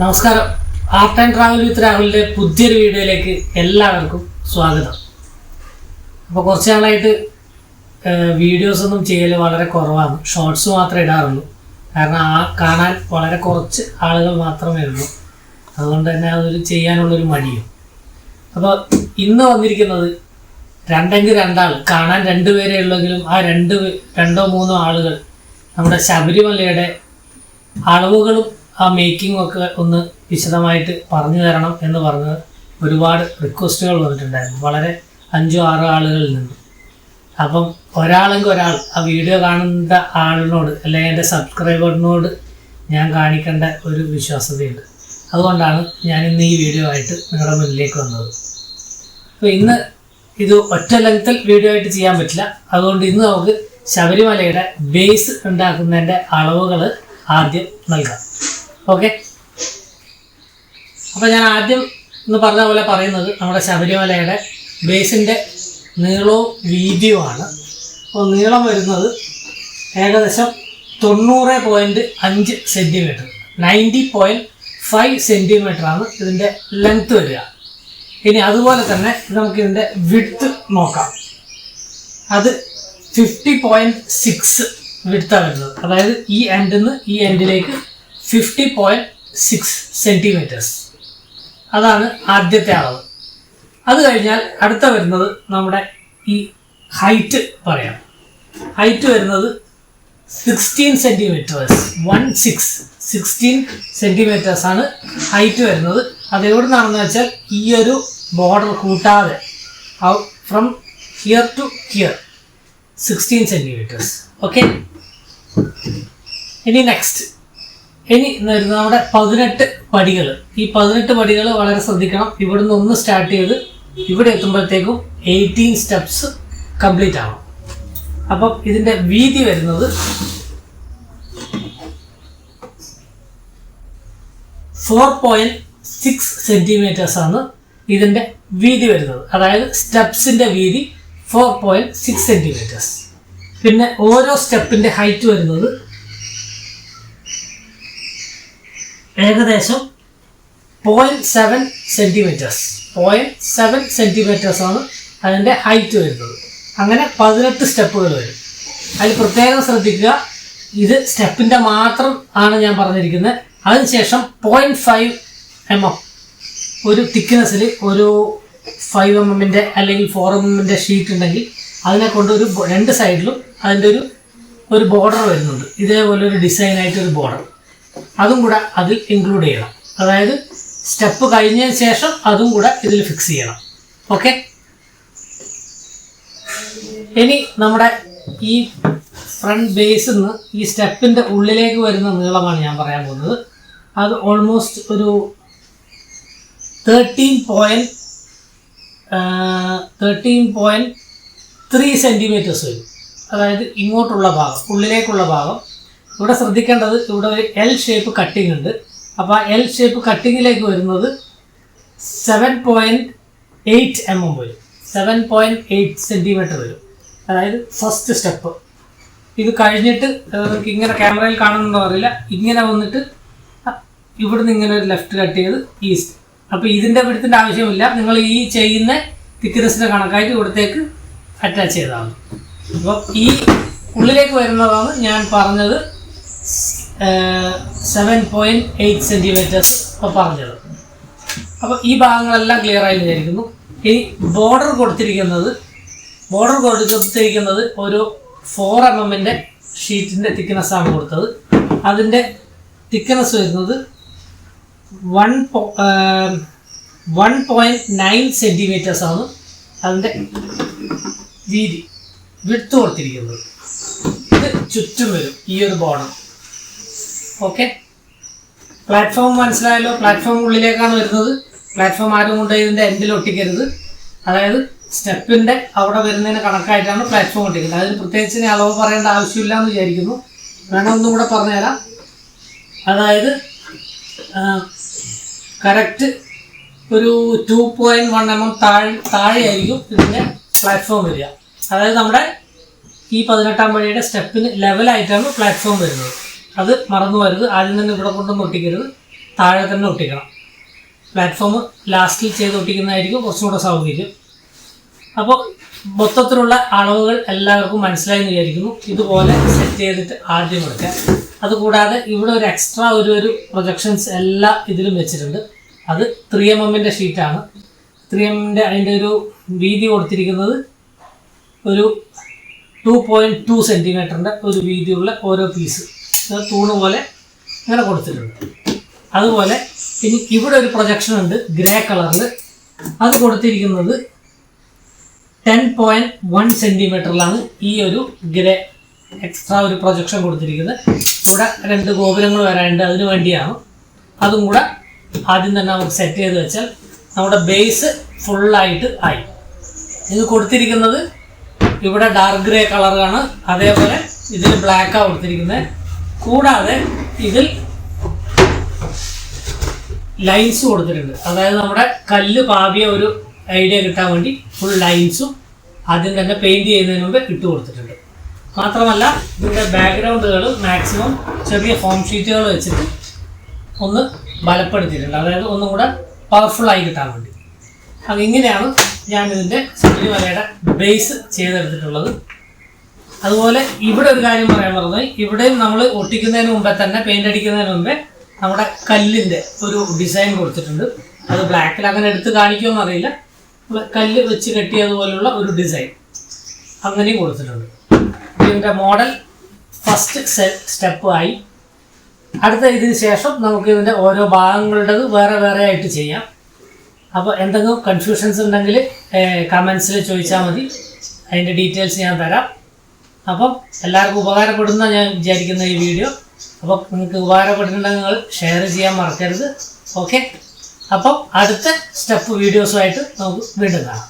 നമസ്കാരം. Art and travel വിത്ത് രാഹുലിന്റെ പുതിയൊരു വീഡിയോയിലേക്ക് എല്ലാവർക്കും സ്വാഗതം. അപ്പോൾ കുറച്ച് നാളായിട്ട് വീഡിയോസ് ഒന്നും ചെയ്യൽ വളരെ കുറവാണ്. ഷോർട്സ് മാത്രമേ ഇടാറുള്ളൂ. കാരണം ആ കാണാൻ വളരെ കുറച്ച് ആളുകൾ മാത്രമേ ഉള്ളൂ. അതുകൊണ്ട് തന്നെ അതൊരു ചെയ്യാനുള്ളൊരു മടിയും. അപ്പോൾ ഇന്ന് വന്നിരിക്കുന്നത് രണ്ടെങ്കിൽ രണ്ടാൾ കാണാൻ രണ്ട് പേരെ ഉള്ളെങ്കിലും ആ രണ്ട് രണ്ടോ മൂന്നോ ആളുകൾ നമ്മുടെ ശബരിമലയുടെ അളവുകളും ആ മേക്കിംഗ് ഒക്കെ ഒന്ന് വിശദമായിട്ട് പറഞ്ഞു തരണം എന്ന് പറഞ്ഞ് ഒരുപാട് റിക്വസ്റ്റുകൾ വന്നിട്ടുണ്ടായിരുന്നു. വളരെ അഞ്ചോ ആറോ ആളുകളിൽ നിന്ന്. അപ്പം ഒരാളെങ്കിൽ ഒരാൾ ആ വീഡിയോ കാണുന്ന ആളിനോട് അല്ലെങ്കിൽ എന്റെ സബ്സ്ക്രൈബറിനോട് ഞാൻ കാണിക്കേണ്ട ഒരു വിശ്വാസതയുണ്ട്. അതുകൊണ്ടാണ് ഞാൻ ഇന്ന് ഈ വീഡിയോ ആയിട്ട് നിങ്ങളുടെ മുന്നിലേക്ക് വന്നത്. അപ്പോൾ ഇന്ന് ഇത് ഒറ്റ ലെങ്ത്തിൽ വീഡിയോ ആയിട്ട് ചെയ്യാൻ പറ്റില്ല. അതുകൊണ്ട് ഇന്ന് നമുക്ക് ശബരിമലയുടെ ബേസ് ഉണ്ടാക്കുന്നതിന്റെ അളവുകൾ ആദ്യം നൽകാം. ഓക്കെ അപ്പോൾ ഞാൻ ആദ്യം എന്ന് പറഞ്ഞ പോലെ പറയുന്നത് നമ്മുടെ ശബരിമലയുടെ ബേസിന്റെ നീളവും വീതിയുമാണ്. അപ്പോൾ നീളം വരുന്നത് ഏകദേശം തൊണ്ണൂറ് പോയിന്റ് അഞ്ച് സെന്റിമീറ്റർ നയന്റി പോയിന്റ് ഫൈവ് സെന്റിമീറ്ററാണ് ഇതിന്റെ ലെങ്ത്ത് വരിക. ഇനി അതുപോലെ തന്നെ നമുക്ക് ഇതിന്റെ വിഡ്ത്ത് നോക്കാം. അത് ഫിഫ്റ്റി പോയിന്റ് സിക്സ് വിഡ്ത്താണ് വരുന്നത്. അതായത് ഈ എൻഡിൽ നിന്ന് ഈ എൻഡിലേക്ക് ഫിഫ്റ്റി പോയിന്റ് സിക്സ് സെന്റിമീറ്റേഴ്സ് അതാണ് ആദ്യത്തെ അളവ്. അത് കഴിഞ്ഞാൽ അടുത്ത വരുന്നത് നമ്മുടെ ഈ ഹൈറ്റ് പറയാം. ഹൈറ്റ് വരുന്നത് sixteen centimetres one six sixteen സെന്റിമീറ്റേഴ്സാണ് height വരുന്നത്. അത് എവിടെ നിന്നാണെന്ന് വെച്ചാൽ ഈ ഒരു ബോർഡർ കൂട്ടാതെ from here to here sixteen centimetres okay ഇനി നെക്സ്റ്റ് ഇനി നമ്മുടെ പതിനെട്ട് പടികൾ ഈ പതിനെട്ട് പടികൾ വളരെ ശ്രദ്ധിക്കണം. ഇവിടുന്ന് ഒന്ന് സ്റ്റാർട്ട് ചെയ്ത് ഇവിടെ എത്തുമ്പോഴത്തേക്കും എയ്റ്റീൻ സ്റ്റെപ്സ് കംപ്ലീറ്റ് ആവണം. അപ്പം ഇതിന്റെ വീതി വരുന്നത് ഫോർ പോയിന്റ് സിക്സ് സെന്റിമീറ്റേഴ്സ് ആണ് ഇതിന്റെ വീതി വരുന്നത്. അതായത് സ്റ്റെപ്സിന്റെ വീതി ഫോർ പോയിന്റ് സിക്സ് സെന്റിമീറ്റേഴ്സ് പിന്നെ ഓരോ സ്റ്റെപ്പിന്റെ ഹൈറ്റ് വരുന്നത് ഏകദേശം point seven centimetres point seven സെന്റിമീറ്റേഴ്സാണ് അതിന്റെ ഹൈറ്റ് വരുന്നത്. അങ്ങനെ പതിനെട്ട് സ്റ്റെപ്പുകൾ വരും. അതിൽ പ്രത്യേകം ശ്രദ്ധിക്കുക. ഇത് സ്റ്റെപ്പിന്റെ മാത്രം ആണ് ഞാൻ പറഞ്ഞിരിക്കുന്നത്. അതിനുശേഷം പോയിന്റ് ഫൈവ് എം എം ഒരു തിക്നെസ്സിൽ ഒരു ഫൈവ് എം എമ്മിന്റെ അല്ലെങ്കിൽ ഫോർ എം എമ്മിന്റെ ഷീറ്റ് ഉണ്ടെങ്കിൽ അതിനെ കൊണ്ട് ഒരു രണ്ട് സൈഡിലും അതിന്റെ ഒരു ഒരു ബോർഡർ വരുന്നുണ്ട്. ഇതേപോലെ ഒരു ഡിസൈനായിട്ട് ഒരു ബോർഡർ അതും കൂടെ അതിൽ ഇൻക്ലൂഡ് ചെയ്യണം. അതായത് സ്റ്റെപ്പ് കഴിഞ്ഞതിന് ശേഷം അതും കൂടെ ഇതിൽ ഫിക്സ് ചെയ്യണം. ഓക്കെ ഇനി നമ്മുടെ ഈ ഫ്രണ്ട് ബേസിൽ നിന്ന് ഈ സ്റ്റെപ്പിന്റെ ഉള്ളിലേക്ക് വരുന്ന നീളമാണ് ഞാൻ പറയാൻ പോകുന്നത്. അത് ഓൾമോസ്റ്റ് ഒരു thirteen point thirteen point three centimetres വരും. അതായത് ഇങ്ങോട്ടുള്ള ഭാഗം ഉള്ളിലേക്കുള്ള ഭാഗം ഇവിടെ ശ്രദ്ധിക്കേണ്ടത് ഇവിടെ ഒരു എൽ ഷേപ്പ് കട്ടിംഗ് ഉണ്ട്. അപ്പോൾ ആ എൽ ഷേപ്പ് കട്ടിങ്ങിലേക്ക് വരുന്നത് seven point eight M M വരും. സെവൻ പോയിന്റ് എയ്റ്റ് സെന്റിമീറ്റർ വരും. അതായത് ഫസ്റ്റ് സ്റ്റെപ്പ് ഇത് കഴിഞ്ഞിട്ട് ഇങ്ങനെ ക്യാമറയിൽ കാണുന്നുണ്ടോ അറിയില്ല. ഇങ്ങനെ വന്നിട്ട് ഇവിടെ ഇവിടുന്ന് ഇങ്ങനെ ഒരു ലെഫ്റ്റ് കട്ട് ചെയ്ത് ഈസ്റ്റ് അപ്പോൾ ഇതിന്റെ പിടുത്തിന്റെ ആവശ്യമില്ല. നിങ്ങൾ ഈ ചെയ്യുന്ന തിക്നെസ്സിന്റെ കണക്കായിട്ട് ഇവിടത്തേക്ക് അറ്റാച്ച് ചെയ്താൽ മതി. അപ്പോൾ ഈ ഉള്ളിലേക്ക് വരുന്നതാണ് ഞാൻ പറഞ്ഞത് സെവൻ പോയിന്റ് എയ്റ്റ് സെന്റിമീറ്റേഴ്സ് ഇപ്പോൾ പറഞ്ഞത്. അപ്പോൾ ഈ ഭാഗങ്ങളെല്ലാം ക്ലിയർ ആയി വിചാരിക്കുന്നു. ഇനി ബോർഡർ കൊടുത്തിരിക്കുന്നത് ബോർഡർ കൊടുത്തിരിക്കുന്നത് ഒരു ഫോർ എം എമ്മിന്റെ ഷീറ്റിന്റെ തിക്നെസ് ആണ് കൊടുത്തത്. അതിന്റെ തിക്നെസ് വരുന്നത് വൺ വൺ പോയിന്റ് നയൻ സെന്റിമീറ്റേഴ്സാണ് അതിന്റെ വീതി വിട്ട് കൊടുത്തിരിക്കുന്നത്. ഇത് ചുറ്റും വരും ഈ ഒരു ബോർഡർ ഓക്കെ പ്ലാറ്റ്ഫോം മനസ്സിലായല്ലോ. പ്ലാറ്റ്ഫോം ഉള്ളിലേക്കാണ് വരുന്നത്. പ്ലാറ്റ്ഫോം ആരും കൊണ്ട് ഇതിന്റെ എൻഡിൽ ഒട്ടിക്കരുത്. അതായത് സ്റ്റെപ്പിന്റെ അവിടെ വരുന്നതിന് കണക്കായിട്ടാണ് പ്ലാറ്റ്ഫോം ഒട്ടിക്കുന്നത്. അതിന് പ്രത്യേകിച്ച് ഇനി അളവ് പറയേണ്ട ആവശ്യമില്ല എന്ന് വിചാരിക്കുന്നു. വേണം ഒന്നും കൂടെ പറഞ്ഞുതരാം. അതായത് കറക്റ്റ് ഒരു two point one M M താഴെ താഴെയായിരിക്കും ഇതിന്റെ പ്ലാറ്റ്ഫോം വരിക. അതായത് നമ്മുടെ ഈ പതിനെട്ടാം വഴിയുടെ സ്റ്റെപ്പിന് ലെവലായിട്ടാണ് പ്ലാറ്റ്ഫോം വരുന്നത്. അത് മറന്നു വരുത് ആദ്യം തന്നെ ഇവിടെ കൊണ്ടൊന്നും ഒട്ടിക്കരുത്. താഴെ തന്നെ ഒട്ടിക്കണം. പ്ലാറ്റ്ഫോം ലാസ്റ്റിൽ ചെയ്ത് ഒട്ടിക്കുന്നതായിരിക്കും കുറച്ചും കൂടെ സൗകര്യം. അപ്പോൾ മൊത്തത്തിലുള്ള അളവുകൾ എല്ലാവർക്കും മനസ്സിലായി എന്ന് വിചാരിക്കുന്നു. ഇതുപോലെ സെറ്റ് ചെയ്തിട്ട് ആദ്യം എടുക്കുക അതുകൂടാതെ ഇവിടെ ഒരു എക്സ്ട്രാ ഒരു ഒരു പ്രൊജക്ഷൻസ് എല്ലാ ഇതിലും വെച്ചിട്ടുണ്ട്. അത് ത്രീ എം എമ്മിന്റെ ഷീറ്റാണ് ത്രീ എമ്മിന്റെ അതിന്റെ ഒരു വീതി കൊടുത്തിരിക്കുന്നത് ഒരു ടു പോയിന്റ് ടു സെന്റിമീറ്ററിന്റെ ഒരു വീതിയുള്ള ഓരോ പീസ് തൂണ് പോലെ ഇങ്ങനെ കൊടുത്തിട്ടുണ്ട്. അതുപോലെ ഇനി ഇവിടെ ഒരു പ്രൊജക്ഷൻ ഉണ്ട് ഗ്രേ കളറിൽ അത് കൊടുത്തിരിക്കുന്നത് ടെൻ പോയിന്റ് വൺ സെന്റിമീറ്ററിലാണ് ഈ ഒരു ഗ്രേ എക്സ്ട്രാ ഒരു പ്രൊജക്ഷൻ കൊടുത്തിരിക്കുന്നത്. ഇവിടെ രണ്ട് ഗോപുരങ്ങൾ വരാനുണ്ട് അതിനു വേണ്ടിയാണ്. അതും കൂടെ ആദ്യം തന്നെ നമുക്ക് സെറ്റ് ചെയ്ത് വെച്ചാൽ നമ്മുടെ ബേസ് ഫുള്ളായിട്ട് ആയി. ഇത് കൊടുത്തിരിക്കുന്നത് ഇവിടെ ഡാർക്ക് ഗ്രേ കളറാണ് അതേപോലെ ഇതിൽ ബ്ലാക്കാണ് കൊടുത്തിരിക്കുന്നത്. കൂടാതെ ഇതിൽ ലൈൻസ് കൊടുത്തിട്ടുണ്ട്. അതായത് നമ്മുടെ കല്ല് പാവിയ ഒരു ഐഡിയ കിട്ടാൻ വേണ്ടി ഫുൾ ലൈൻസും ആദ്യം തന്നെ പെയിന്റ് ചെയ്യുന്നതിന് മുമ്പ് ഇട്ട് കൊടുത്തിട്ടുണ്ട്. മാത്രമല്ല ഇതിന്റെ ബാക്ക്ഗ്രൗണ്ടുകൾ മാക്സിമം ചെറിയ ഫോം ഷീറ്റുകൾ വെച്ചിട്ട് ഒന്ന് ബലപ്പെടുത്തിയിട്ടുണ്ട്. അതായത് ഒന്നും കൂടെ പവർഫുൾ ആയി കിട്ടാൻ വേണ്ടി. അപ്പം ഇങ്ങനെയാണ് ഞാൻ ഇതിന്റെ ശബരിമലയുടെ ബേസ് ചെയ്തെടുത്തിട്ടുള്ളത്. അതുപോലെ ഇവിടെ ഒരു കാര്യം പറയാൻ പറഞ്ഞത് ഇവിടെയും നമ്മൾ ഒട്ടിക്കുന്നതിന് മുമ്പേ തന്നെ പെയിന്റ് അടിക്കുന്നതിന് മുമ്പേ നമ്മുടെ കല്ലിന്റെ ഒരു ഡിസൈൻ കൊടുത്തിട്ടുണ്ട്. അത് ബ്ലാക്കിൽ അങ്ങനെ എടുത്ത് കാണിക്കുമെന്ന് അറിയില്ല. കല്ല് വെച്ച് കെട്ടിയതുപോലുള്ള ഒരു ഡിസൈൻ അങ്ങനെയും കൊടുത്തിട്ടുണ്ട്. ഇതിന്റെ മോഡൽ ഫസ്റ്റ് സ്റ്റെപ്പ് ആയി. അടുത്ത ഇതിന് ശേഷം നമുക്ക് ഇതിന്റെ ഓരോ ഭാഗങ്ങളുടേത് വേറെ വേറെ ആയിട്ട് ചെയ്യാം. അപ്പോൾ എന്തെങ്കിലും കൺഫ്യൂഷൻസ് ഉണ്ടെങ്കിൽ കമൻസിൽ ചോദിച്ചാൽ മതി. അതിന്റെ ഡീറ്റെയിൽസ് ഞാൻ തരാം. അപ്പം എല്ലാവർക്കും ഉപകാരപ്പെടുന്ന ഞാൻ വിചാരിക്കുന്ന ഈ വീഡിയോ. അപ്പം നിങ്ങൾക്ക് ഉപകാരപ്പെട്ടിട്ടുണ്ടെങ്കിൽ നിങ്ങൾ ഷെയർ ചെയ്യാൻ മറക്കരുത്. ഓക്കെ അപ്പം അടുത്ത സ്റ്റെപ്പ് വീഡിയോസുമായിട്ട് നമുക്ക് വീണ്ടും കാണാം.